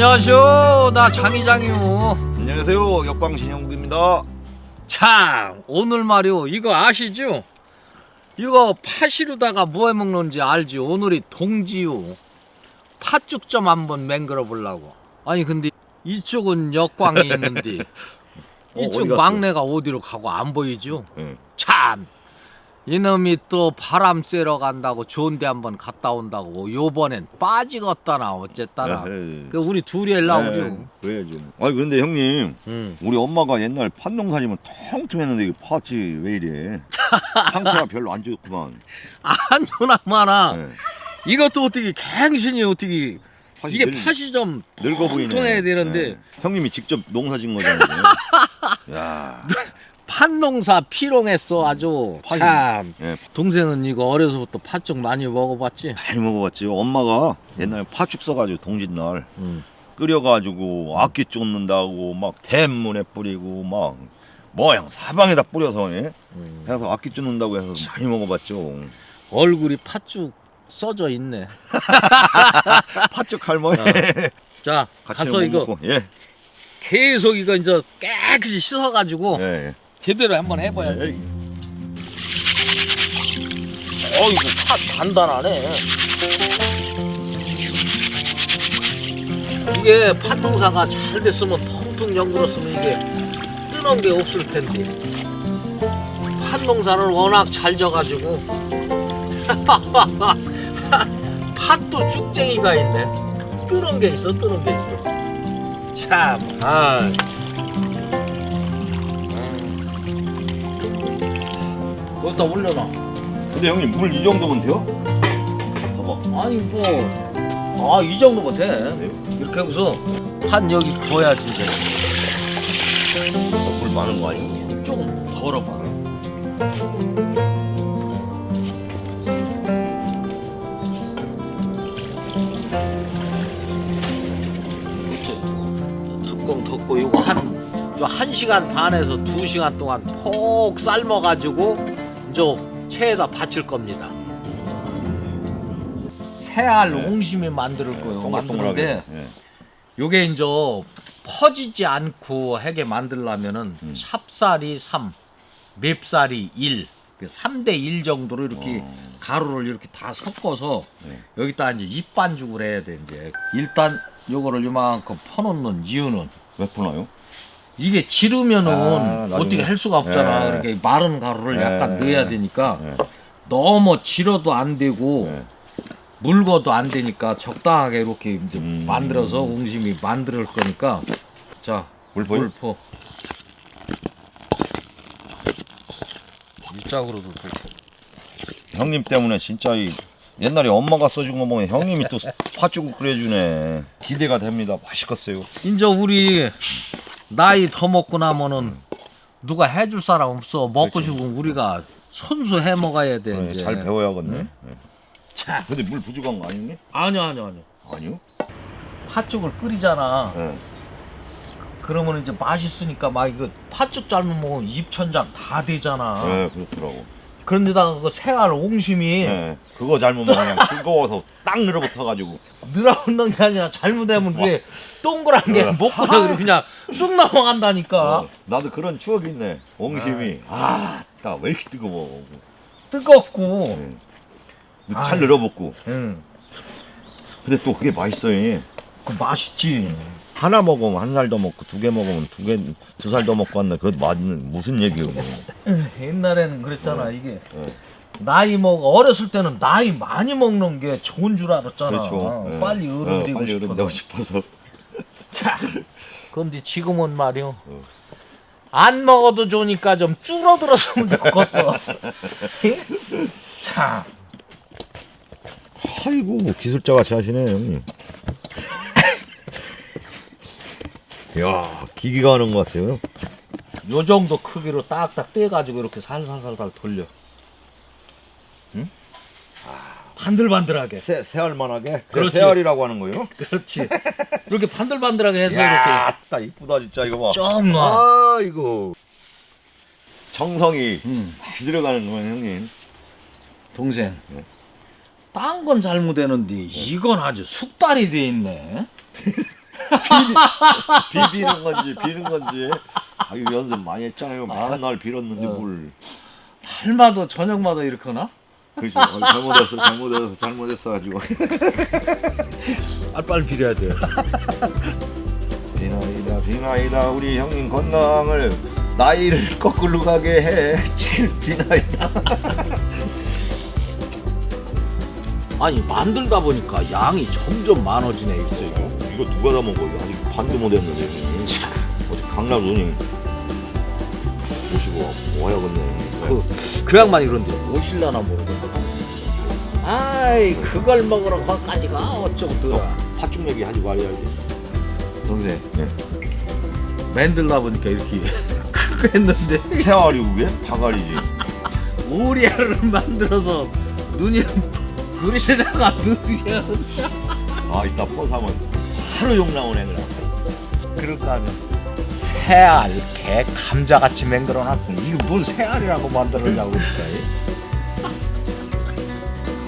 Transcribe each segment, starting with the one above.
안녕하세요. 나 장이장이요. 안녕하세요. 역광신 형국입니다. 참, 오늘 말이요. 이거 아시죠? 이거 팥이루다가 뭐 해 먹는지 알지? 오늘이 동지요. 팥죽 좀 한번 맹글어 보려고. 아니 근데 이쪽은 역광이 있는데 어, 이쪽 어디 갔어? 막내가 어디로 가고 안 보이죠? 응. 참 이놈이 또 바람 쐬러 간다고 좋은 데 한번 갔다 온다고 요번엔 빠지겠다나 어쨌다나 에헤이. 그 우리 둘이 네, 그래야죠. 아니 그런데 형님, 응. 우리 엄마가 옛날 팥농 사지면 통통했는데 이게 팥이 왜 이래? 상태가 별로 안 좋구만. 안 좋나마나 네. 이것도 어떻게 갱신이 어떻게 팥이 이게 늙, 팥이 좀 늙어 보이네. 통통해야 되는데 네. 형님이 직접 농사진 거잖아요. 야, 팥농사 피롱했어 아주 팥이- 참 예, 동생은 이거 어려서부터 팥죽 많이 먹어봤지 많이 먹어봤지요. 엄마가 옛날 팥죽 써가지고 동짓날 응. 끓여가지고 악기 쫓는다고 막 대문에 뿌리고 막 모양 사방에다 뿌려서 예? 응. 해서 악기 쫓는다고 해서 많이 먹어봤죠. 얼굴이 팥죽 써져 있네 팥죽 할머니. 자 같이 가서 이거 먹고. 예. 계속 이거 이제 깨끗이 씻어가지고 예. 제대로 한번 해봐야지 어이구 팥 단단하네. 이게 팥농사가 잘 됐으면 통통 연그렀으면 이게 뜨는 게 없을 텐데. 팥농사를 워낙 잘 져가지고. 팥도 쭉쟁이가 있네. 뜨는 게 있어 뜨는 게 있어. 참 아. 거기다 올려놔 근데 형님 물 이 정도면 돼요? 봐봐. 아니 뭐, 아, 이 정도면 돼. 이렇게 하고서 한 여기 부어야지 이제. 어, 물 많은 거 아니에요? 조금 덜어봐. 그렇지. 뚜껑 덮고 이거 한, 이거 한 시간 반에서 두 시간 동안 폭 삶아가지고 이제 체에다 받칠 겁니다. 새알 옹심이 만들 거예요. 만드는데 동글동글하게. 예. 요게 이제 퍼지지 않고 하게 만들려면은 음. 찹쌀이 3, 맵쌀이 1, 3대 1 정도로 이렇게 어. 가루를 이렇게 다 섞어서 네. 여기다 이제 입반죽을 해야 돼 이제 일단 요거를 요만큼 퍼놓는 이유는 왜 퍼나요? 이게 지르면은 아, 나중에. 어떻게 할 수가 없잖아. 네. 그러니까 마른 가루를 약간 네. 넣어야 되니까 예. 너무 질어도 안 되고 예. 물거도 안 되니까 적당하게 이렇게 이제 음. 만들어서 옹심이 만들 거니까 자물 보여? 물 퍼. 이 짝으로도 되고. 형님 때문에 진짜 이 옛날에 엄마가 써준 거 보면 형님이 또 팥죽을 끓여주네. 기대가 됩니다. 맛있겠어요. 이제 우리 나이 더 먹고 나면은 누가 해줄 사람 없어. 먹고 그렇죠. 싶으면 우리가 손수 해 먹어야 돼. 네, 이제. 잘 배워야겠네. 응? 예. 자, 근데 물 부족한 거 아니니? 아니요, 아니요, 아니요. 아니요. 팥죽을 끓이잖아. 예. 그러면 이제 맛있으니까 막 이거 팥죽 잘못 먹으면 입천장 다 되잖아. 예, 그렇더라고. 그런데다가 그 새알 옹심이 예. 그거 잘못 먹으면 그냥 뜨거워서 딱 늘어붙어가지고 늘어놓는 게 아니라 잘못하면 그게 동그란 게 어. 목구멍으로 그냥 쑥 넘어간다니까. 어, 나도 그런 추억이 있네. 옹심이 아, 나왜 이렇게 뜨거워? 뜨겁고. 예. 아유. 잘 늘어붙고. 응. 근데 또 그게 맛있어요. 그 맛있지. 하나 먹으면 한 살 더 먹고 두 개 먹으면 두 개 두 살 더 먹고 한다. 그것 맞는 무슨 얘기예요? 그거. 옛날에는 그랬잖아 어. 이게 예. 나이 먹 어렸을 때는 나이 많이 먹는 게 좋은 줄 알았잖아. 그렇죠. 예. 빨리 어른 예, 되고 빨리 어른 싶어서. 되고 싶어서. 자, 그런데 지금은 말이요. 어. 안 먹어도 좋으니까 좀 줄어들었으면 좋겠어. 자, 아이고 기술자 같이 하시네 형님. 야 기기가 하는 것 같아요. 요 정도 크기로 딱딱 떼가지고 이렇게 살살살살 돌려. 응? 반들반들하게. 새 새알만하게. 그렇지. 새알이라고 하는 거예요? 그렇지. 이렇게 반들반들하게 해서 야, 딱 이쁘다 진짜 이거 봐. 이렇게 쫙 놔. 아 이거 정성이 음. 들어가는 거면 형님. 동생. 네. 딴 건 잘못되는데 이건 아주 숙달이 돼 있네. 비, 비비 는 건지 비는 건지. 아 이거 연습 많이 했잖아요. 맨날 빌었는데 어. 뭘. 날마다 저녁마다 이렇게 하나? 그렇죠. 어, 잘못했어, 잘못했어, 잘못했어 가지고. 아, 빨리 빌어야 돼. 비나이다, 비나이다, 우리 형님 건강을 나이를 거꾸로 가게 해. 칠 비나이다. 아니 만들다 보니까 양이 점점 많아지네 있어 이거. 이거 누가 다 먹어? 이거 아직 반도 못 했는데. 참. 어디 강남 누님 모시고 와야겠네. 그, 그 양반이 그런데 오실라나 모르겠다. 아이 그걸 먹으러 거기까지 가 어쩌고 들어. 팥죽 얘기 하지 말아야지. 동생 네. 만들다 보니까 이렇게 그거 했는데 새알이 왜 다갈이지? 오리알을 만들어서 눈이 그릇에다가 눈이 아 이따 퍼사면 하루 욕 나오네 그래. 그럴까 하면 새알, 개, 감자같이 맹글어놨더니 이거 뭘 새알이라고 만들었냐고 그러니까.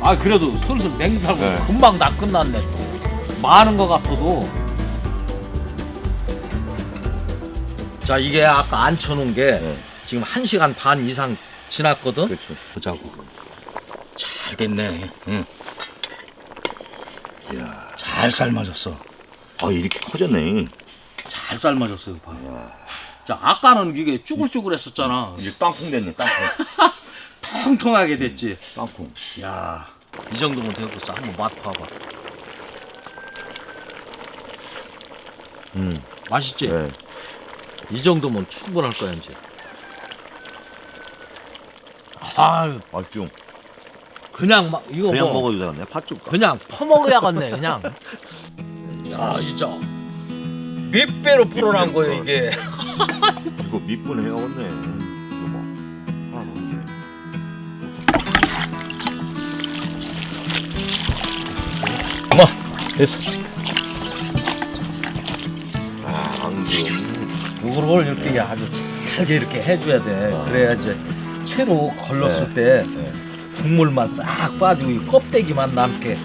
아 그래도 슬슬 맹살고 네. 금방 다 끝났네 또. 많은 것 같아도. 자 이게 아까 안 쳐놓은 게 네. 지금 1시간 반 이상 지났거든? 그렇죠. 보자고 잘 됐네 응. 이야. 잘 삶아졌어 아 이렇게 커졌네. 잘 삶아졌어 이거 봐 이야. 자, 아까는 이게 쭈글쭈글했었잖아 이제 땅콩 됐네 땅콩. 통통하게 됐지 땅콩. 야, 이 정도면 되겠어. 한번 맛 봐봐. 음. 맛있지? 네. 이 정도면 충분할 거야 이제. 아유 맛좀 그냥 막 이거 그냥 뭐 먹어도 되겠네. 팥죽. 그냥 퍼먹어야겠네 그냥. 야 진짜 몇 배로 불어난 거예요 이게. 이거 밑분 해야겠네. 이거 봐. 하나 더 있네. 뭐 됐어. 아 앙금. 이걸 이렇게 아주 잘게 이렇게 해줘야 돼. 아. 그래야지 채로 걸렀을 때 네. 국물만 싹 빠지고 이 껍데기만 남게.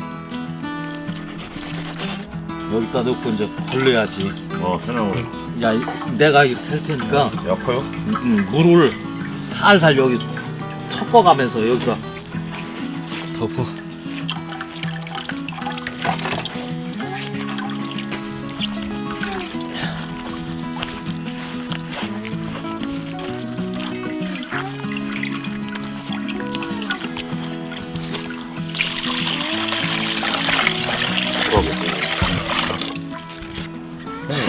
여기다 넣고 이제 걸러야지. 어 해나무. 야, 이- 내가 이렇게 할 테니까 약해요? 음, 음, 물을 살살 여기 섞어가면서 여기다 덮어.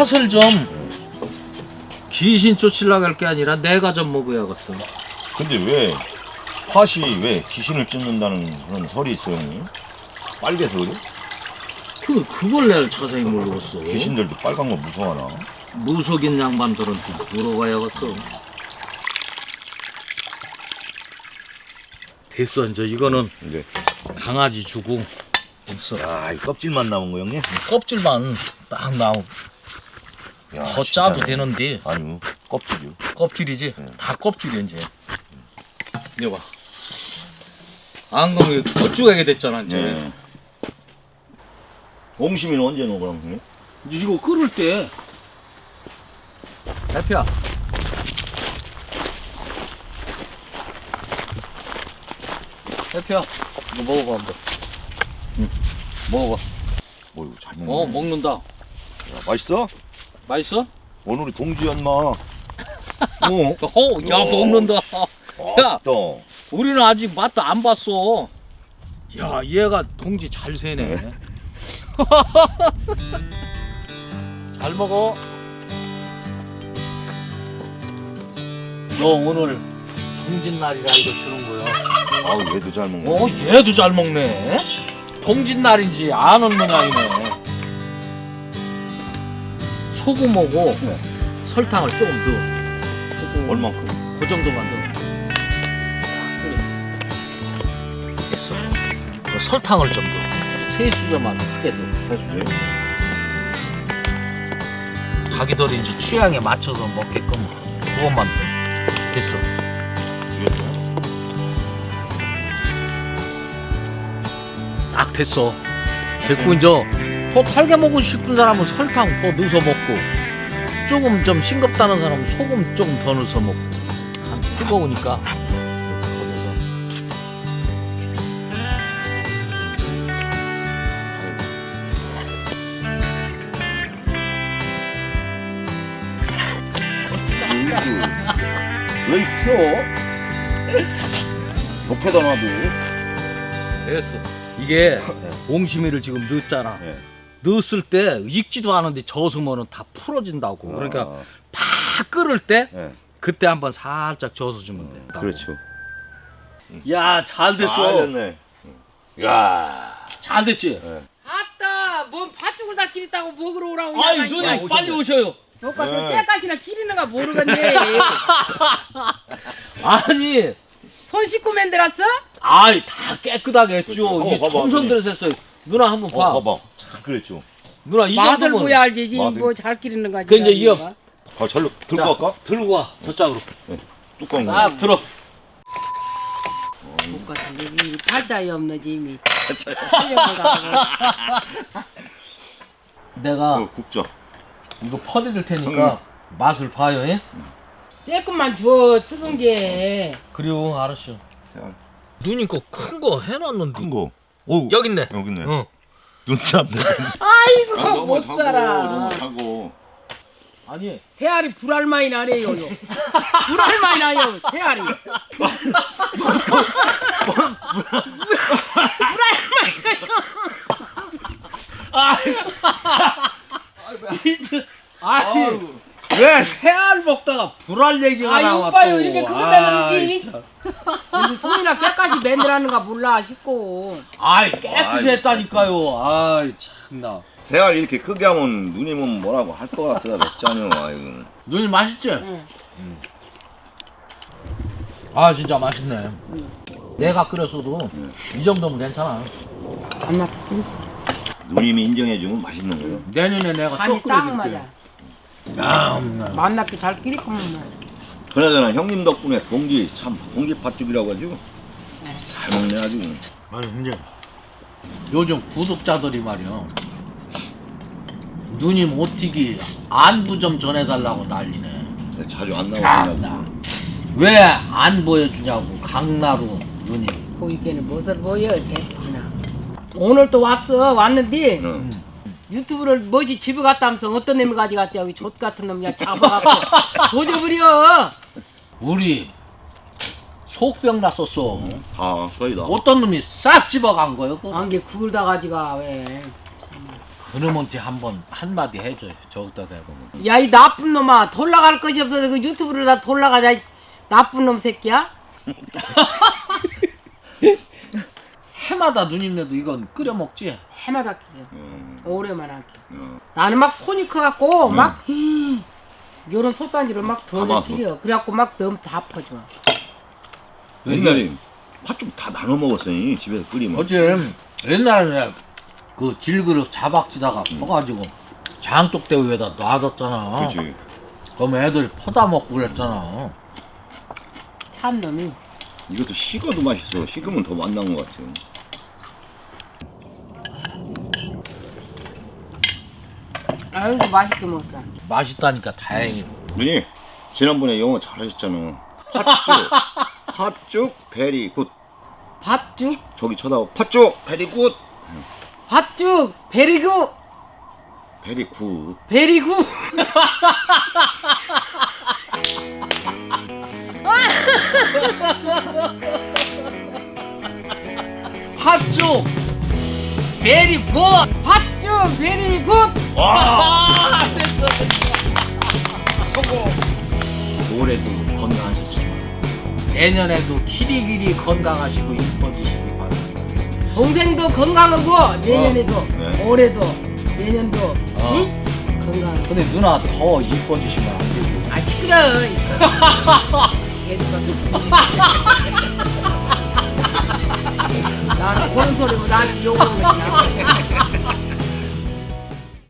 팥을 좀 귀신 쫓으려고 할 게 아니라 내가 좀 먹어야겠어. 근데 왜 팥이 왜 귀신을 쫓는다는 그런 설이 있어요, 형님? 빨개서 그래? 그 그걸 내가 자세히 모르겠어. 귀신들도 빨간 거 무서워하나? 무속인 양반들한테 물어봐야겠어. 됐어 이제 이거는 이제 강아지 주고 됐어. 아, 이 껍질만 남은 거 형님? 껍질만 딱 나오. 야, 더 진짜. 짜도 되는데 아니요, 껍질이요. 껍질이지. 네. 다 껍질이 이제. 이거 봐. 안경이 거쭈하게 됐잖아 이제. 네. 옹심이는 언제 넣어 그럼 형님? 이거 끓을 때 대표야 대표야 이거 먹어봐 한번 응 먹어봐 뭐 이거 잘 먹네. 어 먹는다 야, 맛있어? 맛있어? 오늘이 동지 연마. 어. 어 야 어. 먹는다 야 또. 우리는 아직 맛도 안 봤어 야 얘가 동지 잘 세네 잘 먹어 너 오늘 동짓날이라 이거 주는 거야 아우 얘도 잘 먹네. 어, 얘도 잘 먹네. 동짓날인지 아는 모양이네. 소금하고 네. 설탕을 조금 넣어. 소금 얼만큼? 그 정도만 넣어. 자, 끓여. 됐어. 그 설탕을 좀 넣어. 세 수저만 크게 넣어. 해주세요. 자기들인지 취향에 맞춰서 먹게끔 그것만 넣어. 됐어. 이것도. 딱 됐어. 됐고 이제 더 달게 먹고 싶은 사람은 설탕 더 넣어서 먹고 조금 좀 싱겁다는 사람은 소금 조금 더 넣어서 먹고 한 뜨거우니까 이렇게 왜 펴? 옆에다 놔도. 됐어 이게 옹심이를 지금 넣었잖아 네. 넣었을 때 익지도 않은데 저으면은 다 풀어진다고 그러니까 아, 팍 끓을 때 네. 그때 한번 살짝 저어서 주면 돼 그렇죠. 야, 잘 됐어. 아, 됐네. 야. 잘 됐지? 아따, 뭔 팥죽을 다 기렸다고 먹으러 오라고. 아이, 누님 있냐. 빨리 오셔요. 네. 그 깨까지나 기리는가 모르겠네. 아니, 손 씻고 만들었어? 아이, 다 깨끗하게 했죠. 어, 이게 봐봐, 청선들에서 했어요. 누나 한번 봐. 어, 봐봐. 참 그랬죠. 누나 이 맛을 정도면 보야 알지. 맛을. 뭐잘 기리는 거지. 그 이제 이어. 아, 절로 들고 자, 갈까? 들고 와. 저쪽으로. 뚜껑. 싹 들어. 못 같은데 이 팔자에 없는 짐이. 팔자에. 내가 어, 국자. 이거 퍼드릴 테니까 맛을 봐요. 예? 조금만 줘 뜨거운 게. 그리고 알았어. 누님 거 큰 거 해놨는데 큰 거. 오 여기 있네 여기 있네. 어. 눈참. 아이고 못 살아. 너무 작고. 아니, 새알이 불알만이 나네요. 요. 불알만이 나요. 새알이. 아니, 왜 새알 먹다가 불알 얘기가 아이 나와 오빠요 또. 이렇게 그거 아이, 매는 느낌이 참. 이제 손이나 깨까지 맨들하는가 몰라 싶고 아이, 깨끗이 아이고. 했다니까요. 아이, 참나. 새알 이렇게 크게 하면 누님은 뭐라고 할 것 같아. 맵잖여. 아이고. 누님 맛있지? 응. 아 진짜 맛있네 내가 끓였어도 이 정도면 괜찮아 안 났다 누님이 인정해주면 맛있는 거예요. 내년에 내가 또딱 끓여줄게. 맞아 음, 만났게 잘 끓이구만 그나저나? 형님 덕분에 동지 참 동지 팥죽이라고 해가지고. 잘 먹네 아주. 아니 근데 요즘 구독자들이 말이야. 누님 오티기 안부 좀 전해달라고 난리네. 자주 안 참나 나오냐고. 왜안 보여주냐고 강나루 누님. 보이게는 무엇을 보여 대구나. 오늘 또 왔어 왔는데 응. 유튜브를 뭐지 집에 갔다 하면서 어떤 놈이 가져갔대? 여기 족 같은 놈이야 잡아갖고. 조져버려. 우리 속병 났었어. 다 서이다. 어떤 놈이 싹 집어간 거요 그 안개 그걸 다 가져가 왜. 그놈한테 한번 한마디 해줘요 저기다 대고 야이 나쁜 놈아 돌아갈 것이 없어서 그 유튜브를 다 돌아가자. 이 나쁜 놈 새끼야 해마다 누님네도 이건 끓여 먹지 해마다 끼요 음, 오래만 하게 음. 나는 막 손이 커갖고 막 요런 솥단지를 막더 가마솥. 끼려 그래갖고 막 너무 다 퍼줘 옛날에 팥죽 다 나눠 먹었어요. 집에서 끓이면. 어제 옛날에 그 질그릇 자박지다가 퍼가지고 장독대 위에다 놔뒀잖아 그렇지. 그럼 애들 퍼다 먹고 그랬잖아 참 놈이 이것도 식어도 맛있어. 식으면 더 맛난 것 같아요. 아유 맛있게 먹었다 맛있다니까 다행이다 누님 지난번에 영어 잘하셨잖아. 팥죽. 팥죽 베리 굿. 팥죽 저기 쳐다봐. 팥죽 베리 굿. 팥죽 베리구 베리 굿. 베리구 팥죽 베리 굿 팥죽 베리 굿 올해도 건강하셨지만 내년에도 길이길이 건강하시고 이뻐지시기 바랍니다. 동생도 건강하고 내년에도 네. 올해도 내년도 어. 응? 건강 근데 누나 더 이뻐지시면 안 되고 아 시끄러 나는 그런 소리고 나는 욕을 하지